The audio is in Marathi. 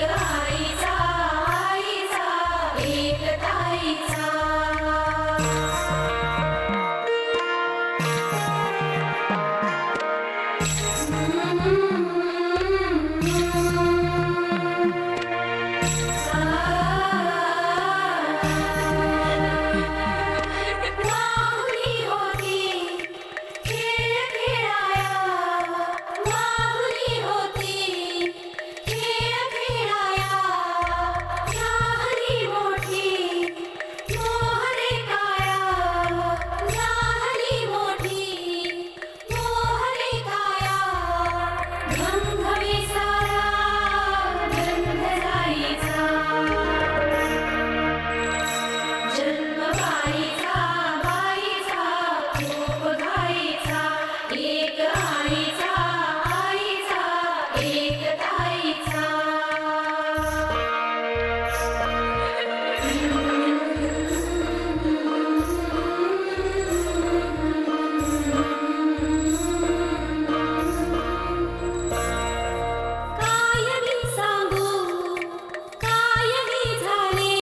आईचा आईचा एक ताईचा Thank you.